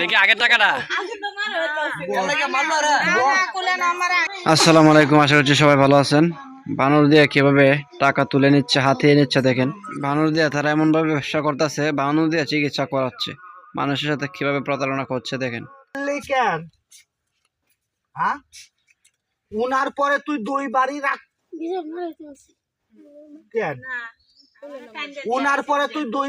দেখি আগের টাকাটা। আসসালামু আলাইকুম আশা করছি সবাই ভালো আছেন। বানর দিয়ে কীভাবে টাকা তুলে নিচ্ছে হাতিয়ে নিচ্ছে দেখেন। বানর দিয়ে তারা এমন ভাবে ব্যবসা করতেছে বানর দিয়ে চিকিৎসা করাচ্ছে মানুষের সাথে কীভাবে প্রতারণা করছে দেখেন। হ্যাঁ উনার পরে তুই দুই বাড়ি রাখ উনার পরে তুই দুই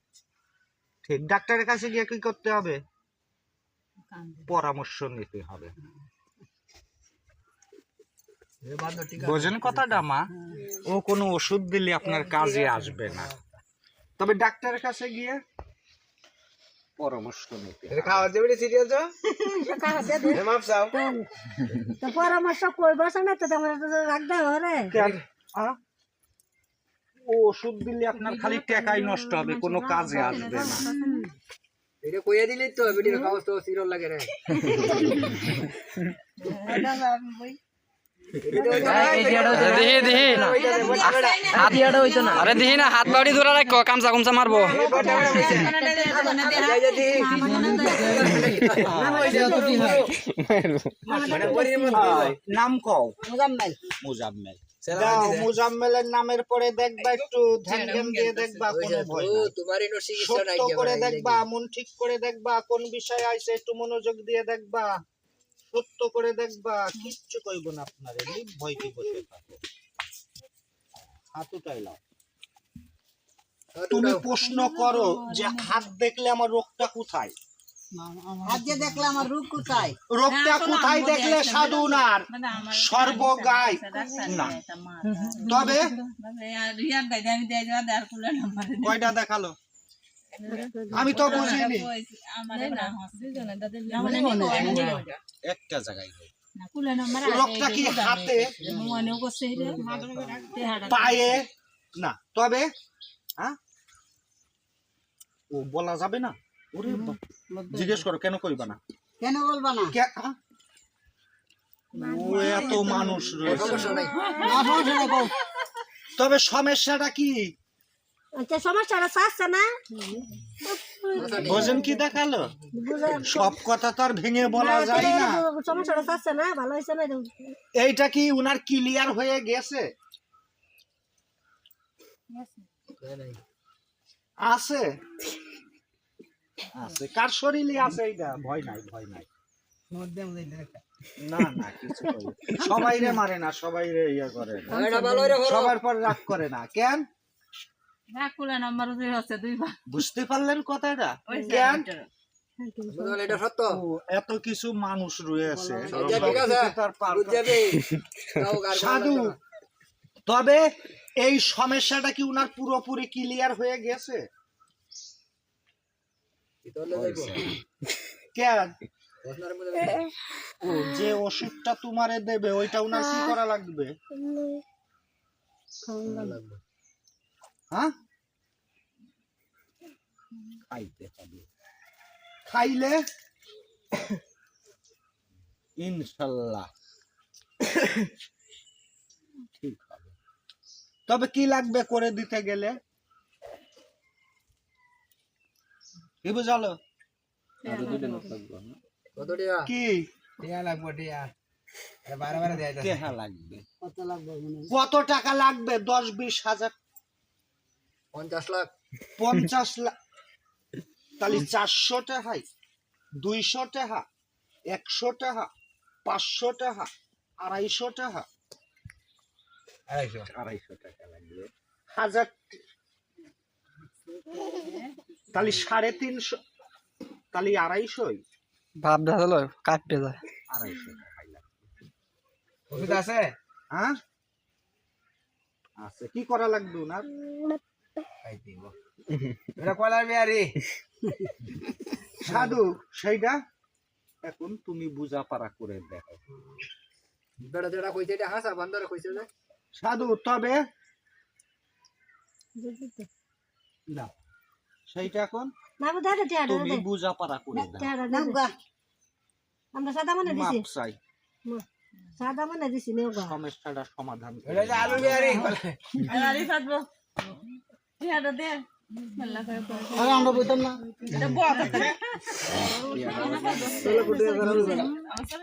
ঠিক ডাক্তারের কাছে গিয়ে কি করতে হবে? পরামর্শ নিতে হবে। বোঝেন কথাটা মা? ও কোনো ওষুধ দিলে আপনার কাজে আসবে না। তবে ডাক্তারের কাছে গিয়ে পরামর্শ নিতে হবে। পরামর্শ করব না তো তোমার রাখতে হবে ওষুধ দিলে আপনার খালি টাকাই নষ্ট হবে কোনো কাজে আসবে না। দেখি দেখি আরে দেখি না হাত বাড়ি ধরে রাখো কামচা কুমচা মারবো। নাম কও। মুজাম্মেল। দাও মুজাম্মেলের নামের পরে দেখবা একটু ধ্যান জ্ঞান দিয়ে দেখবা কোনো ভয় নাই। সত্য করে দেখবা মন ঠিক করে দেখবা কোন বিষয় আইছে একটু মনোযোগ দিয়ে দেখবা। সত্য করে দেখবা কিচ্ছু কইব না আপনারে ভয় কি বসে থাকো হাত উঠাইলাম তুমি প্রশ্ন করো যে হাত দেখলে আমার রোগটা কোথায়? আজকে দেখলাম আমার রূপ কোথায়? রোগটা কোথায় দেখলে সাধু নার সর্বগায়। না। তবে? কয়টা দেখাল? আমি তো বুঝিনি। একটা জায়গায় রোগটা কি হাতে? পায়ে? না তবে? হ্যাঁ? ও বলা যাবে না? ওরে জিজ্ঞেস করো কেন কইবা না? কেন বলবা না? ও এত মানুষ রয়েছে। তবে সমস্যাটা কি? আচ্ছা সমস্যাটা চাচ্ছে না? ভোজন কি দেখাল? সব কথা তো আর ভেঙে বলা যায় না। সমস্যাটা চাচ্ছে না? ভালো হয়েছে না? এইটা কি উনার ক্লিয়ার হয়ে গেছে। আছে। আছে। কার শরীরে আছে এইটা? ভয় নাই ভয় নাই। না না কিছু সবাই রে মারে না সবাই রে ইয়ে করে সবার পর রাগ করে না। কেন? বুঝতে পারলেন কথাটা? কেন? এত কিছু মানুষ রয়েছে। সাধু তবে এই সমস্যাটা কি উনার পুরোপুরি ক্লিয়ার হয়ে গেছে? ও যে ওষুধটা তোমারে দেবে ওইটা উনার কি করা লাগবে? হ্যাঁ? খাইতে হবে খাইলে? ইনশাল্লাহ ঠিক হবে তবে কি লাগবে করে দিতে গেলে? কি? বুঝালো কি কত টাকা লাগবে? দশ বিশ হাজার। পঞ্চাশ লাখ। পঞ্চাশ লাখ। তাহলে চারশো টাকাই দুইশো টাকা একশো টাকা পাঁচশো টাকা আড়াইশো টাকা আড়াইশো। টাকা লাগবে। হাজার তাহলে সাড়ে তিনশো তাহলে আড়াইশোই? ভাব দেখাল কাটতে যায়। আড়াইশো টাকাই লাগবে হ্যাঁ? আছে কি করা লাগবে ওনার? সাধু সেইটা? এখন তুমি বুঝা পারা করে দেখো। বেড়া যেটা কইছে এটা হাসা বান্দরে কইছে যে সাধু তবে? না। সেইটা না বুঝা টিয়াটা তুমি দে। বুঝাপাড়া করে দাও। আমরা সাদা মনে দিছি। মাপ চাই। সাদা মনে দিছি নেও গা। সমস্যাটা সমাধান এটা যে আলু বিহারি আরে ফাটবো। টিয়াটা দে আরে আমরা বইতাম না। এটা